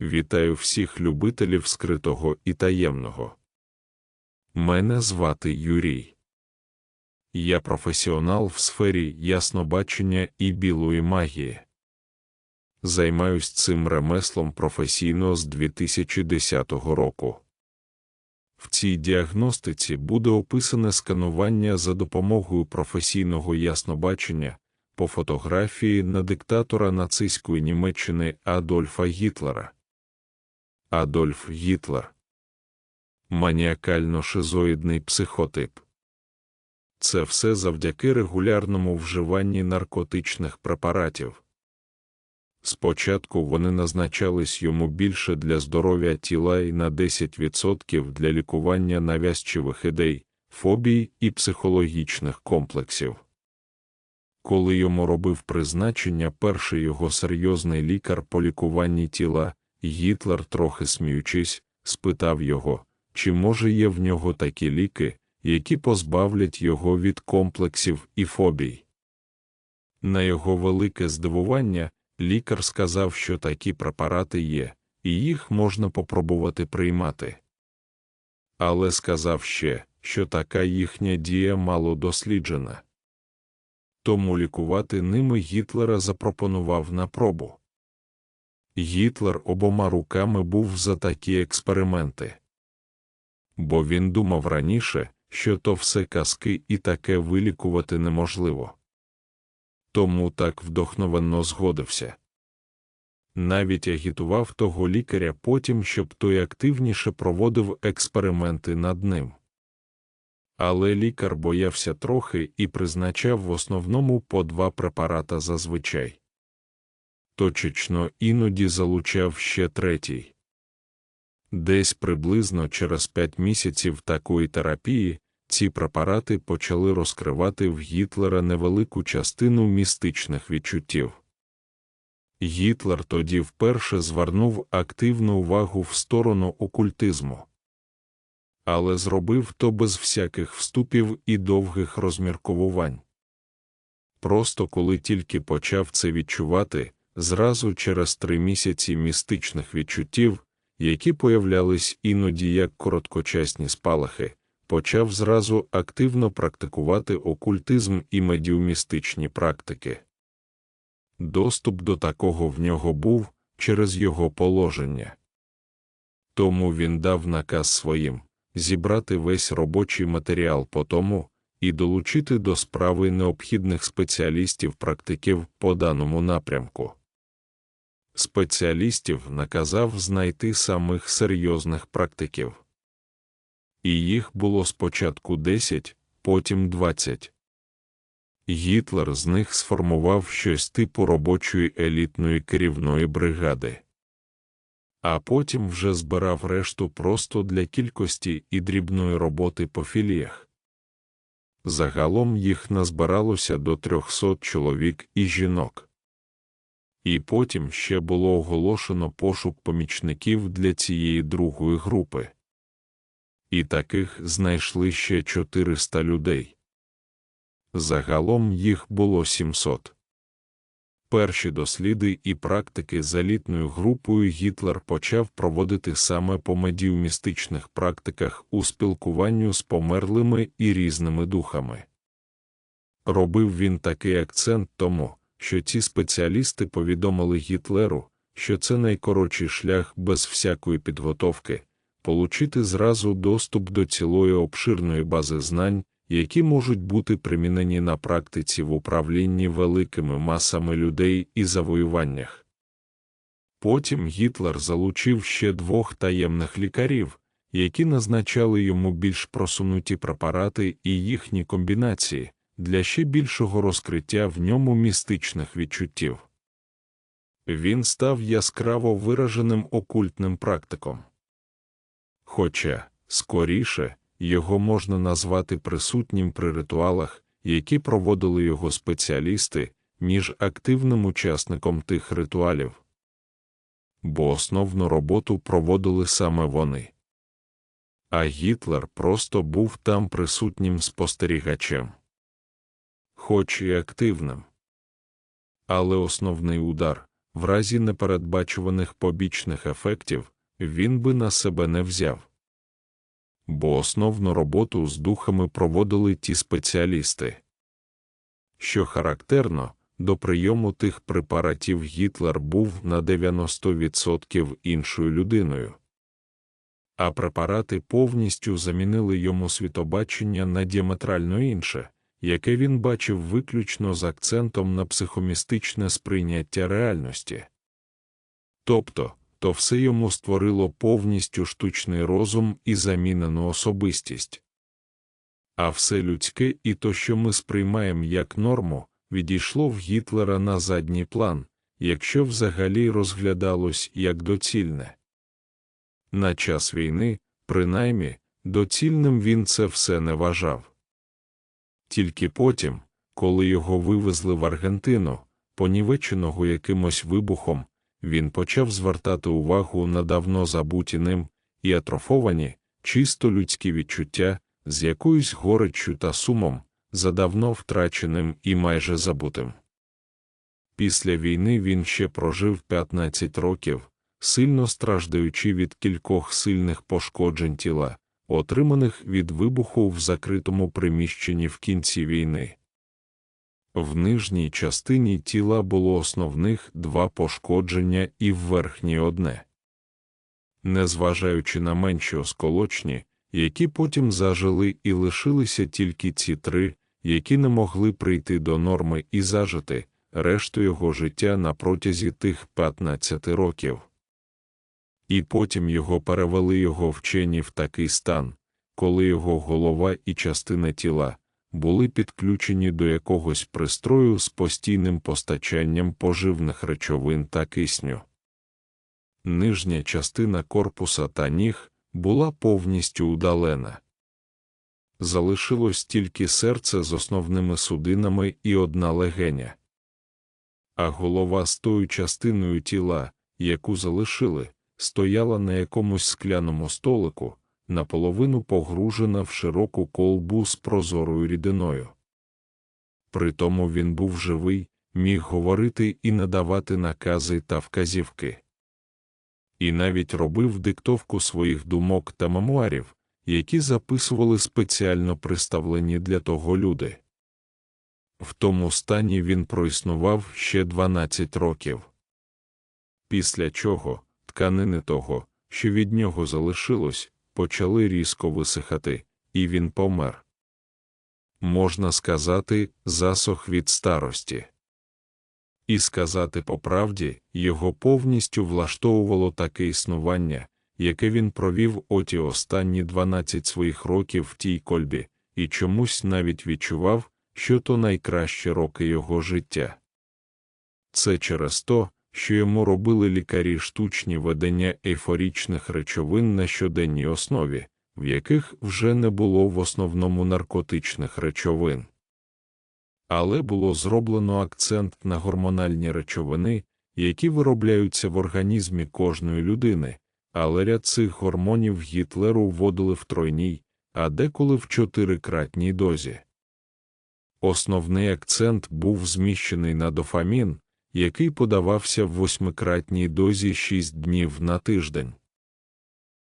Вітаю всіх любителів скритого і таємного. Мене звати Юрій. Я професіонал в сфері яснобачення і білої магії. Займаюсь цим ремеслом професійно з 2010 року. В цій діагностиці буде описане сканування за допомогою професійного яснобачення по фотографії на диктатора нацистської Німеччини Адольфа Гітлера. Адольф Гітлер маніакально-шизоїдний психотип. Це все завдяки регулярному вживанні наркотичних препаратів. Спочатку вони назначались йому більше для здоров'я тіла і на 10% для лікування навязчивих ідей, фобій і психологічних комплексів. Коли йому робив призначення перший його серйозний лікар по лікуванні тіла, Гітлер, трохи сміючись, спитав його, чи може є в нього такі ліки, які позбавлять його від комплексів і фобій. На його велике здивування, лікар сказав, що такі препарати є, і їх можна попробувати приймати. Але сказав ще, що така їхня дія мало досліджена. Тому лікувати ними Гітлера запропонував на пробу. Гітлер обома руками був за такі експерименти. Бо він думав раніше, що то все казки і таке вилікувати неможливо. Тому так вдохновенно згодився. Навіть агітував того лікаря потім, щоб той активніше проводив експерименти над ним. Але лікар боявся трохи і призначав в основному по два препарата зазвичай. Точечно іноді залучав ще третій. Десь приблизно через п'ять місяців такої терапії ці препарати почали розкривати в Гітлера невелику частину містичних відчуттів. Гітлер тоді вперше звернув активну увагу в сторону окультизму. Але зробив то без всяких вступів і довгих розмірковувань. Просто коли тільки почав це відчувати, зразу через три місяці містичних відчуттів, які появлялись іноді як короткочасні спалахи, почав зразу активно практикувати окультизм і медіумістичні практики. Доступ до такого в нього був через його положення. Тому він дав наказ своїм зібрати весь робочий матеріал по тому і долучити до справи необхідних спеціалістів-практиків по даному напрямку. Спеціалістів наказав знайти самих серйозних практиків. І їх було спочатку 10, потім 20. Гітлер з них сформував щось типу робочої елітної керівної бригади, а потім вже збирав решту просто для кількості і дрібної роботи по філіях. Загалом їх назбиралося до 300 чоловік і жінок. І потім ще було оголошено пошук помічників для цієї другої групи. І таких знайшли ще 400 людей. Загалом їх було 700. Перші досліди і практики з елітною групою Гітлер почав проводити саме по медіумістичних практиках у спілкуванню з померлими і різними духами. Робив він такий акцент тому, що ці спеціалісти повідомили Гітлеру, що це найкоротший шлях без всякої підготовки получити зразу доступ до цілої обширної бази знань, які можуть бути примінені на практиці в управлінні великими масами людей і завоюваннях. Потім Гітлер залучив ще двох таємних лікарів, які назначали йому більш просунуті препарати і їхні комбінації для ще більшого розкриття в ньому містичних відчуттів. Він став яскраво вираженим окультним практиком. Хоча, скоріше, його можна назвати присутнім при ритуалах, які проводили його спеціалісти, ніж активним учасником тих ритуалів. Бо основну роботу проводили саме вони. А Гітлер просто був там присутнім спостерігачем, хоч і активним. Але основний удар в разі непередбачуваних побічних ефектів, він би на себе не взяв. Бо основну роботу з духами проводили ті спеціалісти. Що характерно, до прийому тих препаратів Гітлер був на 90% іншою людиною. А препарати повністю замінили йому світобачення на діаметрально інше, яке він бачив виключно з акцентом на психомістичне сприйняття реальності. Тобто, то все йому створило повністю штучний розум і замінену особистість. А все людське і то, що ми сприймаємо як норму, відійшло в Гітлера на задній план, якщо взагалі розглядалось як доцільне. На час війни, принаймні, доцільним він це все не вважав. Тільки потім, коли його вивезли в Аргентину, понівеченого якимось вибухом, він почав звертати увагу на давно забуті ним і атрофовані, чисто людські відчуття з якоюсь гореччю та сумом, за давно втраченим і майже забутим. Після війни він ще прожив 15 років, сильно страждаючи від кількох сильних пошкоджень тіла, отриманих від вибуху в закритому приміщенні в кінці війни. В нижній частині тіла було основних два пошкодження і в верхній одне. Незважаючи на менші осколочні, які потім зажили і лишилися тільки ці три, які не могли прийти до норми і зажити решту його життя на протязі тих 15 років. І потім його перевели його вчені в такий стан, коли його голова і частина тіла були підключені до якогось пристрою з постійним постачанням поживних речовин та кисню. Нижня частина корпуса та ніг була повністю удалена. Залишилось тільки серце з основними судинами і одна легеня. А голова з тою частиною тіла, яку залишили, стояла на якомусь скляному столику, наполовину погружена в широку колбу з прозорою рідиною. Притому він був живий, міг говорити і надавати накази та вказівки. І навіть робив диктовку своїх думок та мемуарів, які записували спеціально приставлені для того люди. В тому стані він проіснував ще 12 років. Після чого тканини того, що від нього залишилось, почали різко висихати, і він помер. Можна сказати, засох від старості. І сказати по правді, його повністю влаштовувало таке існування, яке він провів оті останні 12 своїх років в тій кольбі, і чомусь навіть відчував, що то найкращі роки його життя. Це через то, що йому робили лікарі штучні ведення ейфорічних речовин на щоденній основі, в яких вже не було в основному наркотичних речовин. Але було зроблено акцент на гормональні речовини, які виробляються в організмі кожної людини, але ряд цих гормонів Гітлеру вводили в тройній, а деколи в чотирикратній дозі. Основний акцент був зміщений на дофамін, який подавався в восьмикратній дозі 6 днів на тиждень.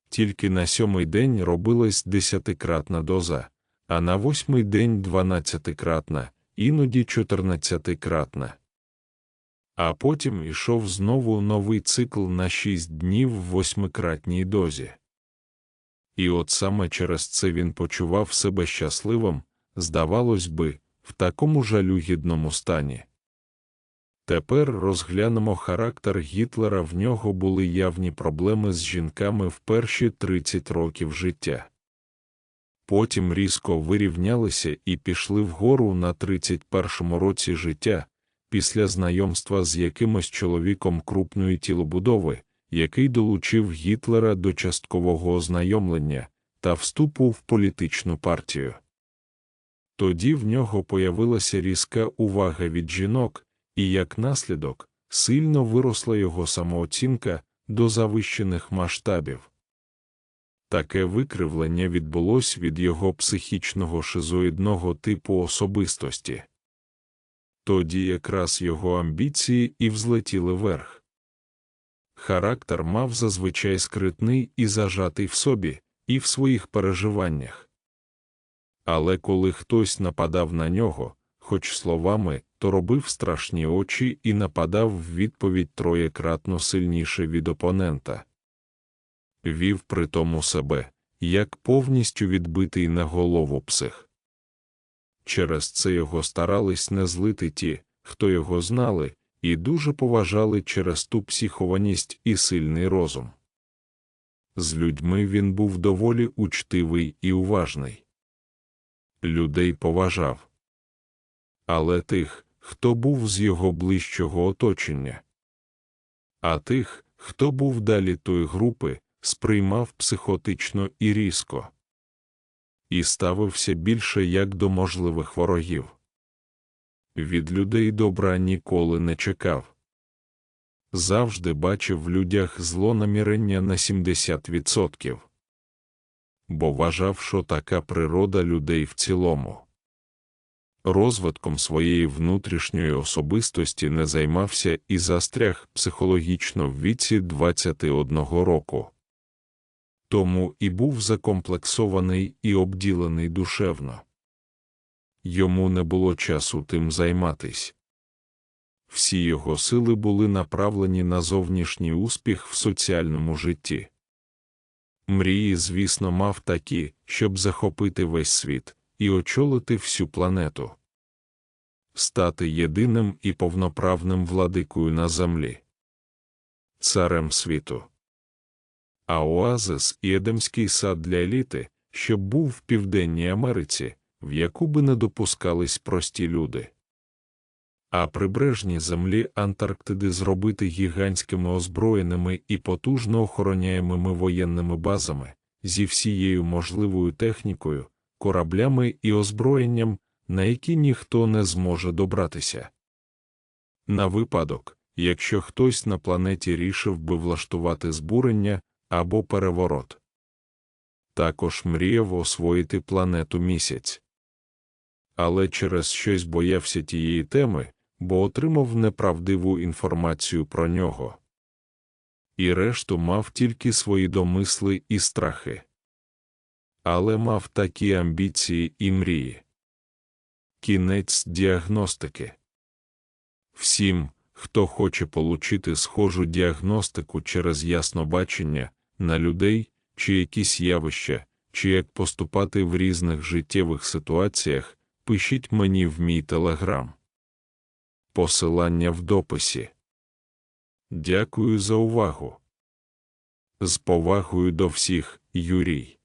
Тільки на сьомий день робилась десятикратна доза, а на восьмий день дванадцятикратна, іноді чотирнадцятикратна. А потім ішов знову новий цикл на 6 днів в восьмикратній дозі. І от саме через це він почував себе щасливим, здавалось би, в такому жалюгідному стані. Тепер розглянемо характер Гітлера. В нього були явні проблеми з жінками в перші 30 років життя. Потім різко вирівнялися і пішли вгору на 31-му році життя, після знайомства з якимось чоловіком крупної тілобудови, який долучив Гітлера до часткового ознайомлення та вступу в політичну партію. Тоді в нього появилася різка увага від жінок і як наслідок сильно виросла його самооцінка до завищених масштабів. Таке викривлення відбулось від його психічного шизоїдного типу особистості. Тоді якраз його амбіції і взлетіли вверх. характер мав зазвичай скритний і зажатий в собі, і в своїх переживаннях. Але коли хтось нападав на нього, хоч словами, то робив страшні очі і нападав в відповідь троєкратно сильніше від опонента. Вів при тому себе, як повністю відбитий на голову псих. Через це його старались не злити ті, хто його знали, і дуже поважали через ту психованість і сильний розум. З людьми він був доволі учтивий і уважний. Людей поважав. Але тих, хто був з його ближчого оточення, а тих, хто був далі тої групи, сприймав психотично і різко, і ставився більше як до можливих ворогів. Від людей добра ніколи не чекав. Завжди бачив в людях зло намірення на 70%. Бо вважав, що така природа людей в цілому. Розвитком своєї внутрішньої особистості не займався і застряг психологічно в віці 21 року. Тому і був закомплексований і обділений душевно. Йому не було часу тим займатись. Всі його сили були направлені на зовнішній успіх в соціальному житті. Мрії, звісно, мав такі, щоб захопити весь світ і очолити всю планету, стати єдиним і повноправним владикою на землі, царем світу. А оазис і Едемський сад для еліти, щоб був в Південній Америці, в яку би не допускались прості люди. А прибережні землі Антарктиди зробити гігантськими озброєними і потужно охороняємими воєнними базами зі всією можливою технікою, кораблями і озброєнням, на які ніхто не зможе добратися. На випадок, якщо хтось на планеті рішив би влаштувати збурення або переворот. Також мріяв освоїти планету місяць. Але через щось боявся тієї теми, бо отримав неправдиву інформацію про нього. І решту мав тільки свої домисли і страхи. Але мав такі амбіції і мрії. Кінець діагностики. Всім, хто хоче получити схожу діагностику через яснобачення на людей чи якісь явища, чи як поступати в різних життєвих ситуаціях, пишіть мені в мій телеграм. Посилання в дописі. Дякую за увагу. З повагою до всіх, Юрій.